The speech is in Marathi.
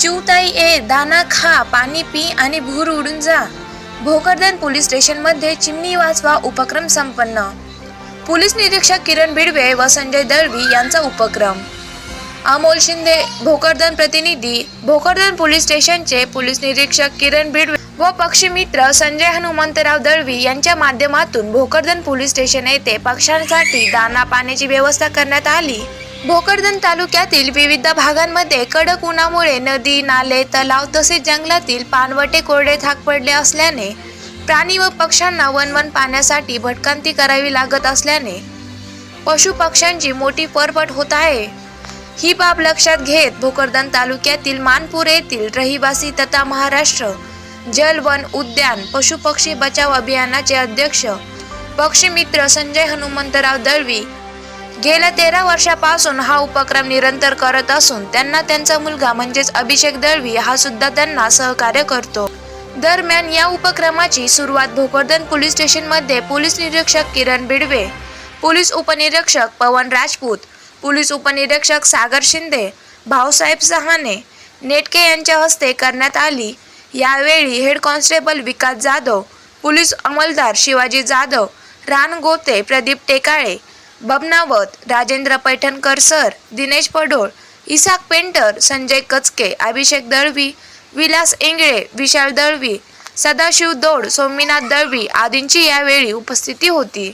चिवताई ए दाना खा पाणी पी आणि भूर उडून जा. भोकरदन पोलीस स्टेशनमध्ये चिमणी वाचवा उपक्रम संपन्न. पोलीस निरीक्षक किरण भिडवे व संजय दळवी यांचा उपक्रम. अमोल शिंदे भोकरदन प्रतिनिधी भोकरदन पोलीस स्टेशनचे पोलीस निरीक्षक किरण भिडवे व पक्षीमित्र संजय हनुमंतराव दळवी यांच्या माध्यमातून भोकरदन पोलीस स्टेशन येथे पक्ष्यांसाठी दाना पाण्याची व्यवस्था करण्यात आली. भोकरदन तालुक्यातील विविध भागांमध्ये कडक उन्हामुळे नदी नाले तलाव तसेच जंगलातील पानवटे कोरडे थाक पडले असल्याने प्राणी व पक्ष्यांना वनवन पाण्यासाठी भटकांती करावी लागत असल्याने पशु पक्ष्यांची मोठी परपट होत आहे. ही बाब लक्षात घेत भोकरदन तालुक्यातील मानपूर येथील रहिवासी तथा महाराष्ट्र जल वन उद्यान पशुपक्षी बचाव अभियानाचे अध्यक्ष पक्षीमित्र संजय हनुमंतराव दळवी गेल्या तेरा वर्षापासून हा उपक्रम निरंतर करत असून त्यांना त्यांचा मुलगा म्हणजेच अभिषेक दळवी हा सुद्धा त्यांना सहकार्य करतो. दरम्यान या उपक्रमाची सुरुवात भोकरदन पोलीस स्टेशनमध्ये पोलीस निरीक्षक किरण बिडवे पोलीस उपनिरीक्षक पवन राजपूत पोलीस उपनिरीक्षक सागर शिंदे भाऊसाहेब सहाने नेटके यांच्या हस्ते करण्यात आली. यावेळी head constable Vikas Jadhav police अंमलदार Shivaji Jadhav रान गोते प्रदीप टेकाळे बबनावत राजेंद्र पैठणकर सर दिनेश पडोळ इसाक पेंटर संजय कचके अभिषेक दळवी विलास इंगळे विशाल दळवी सदाशिव दौड सोमीनाथ दळवी आदींची यावेळी उपस्थिती होती.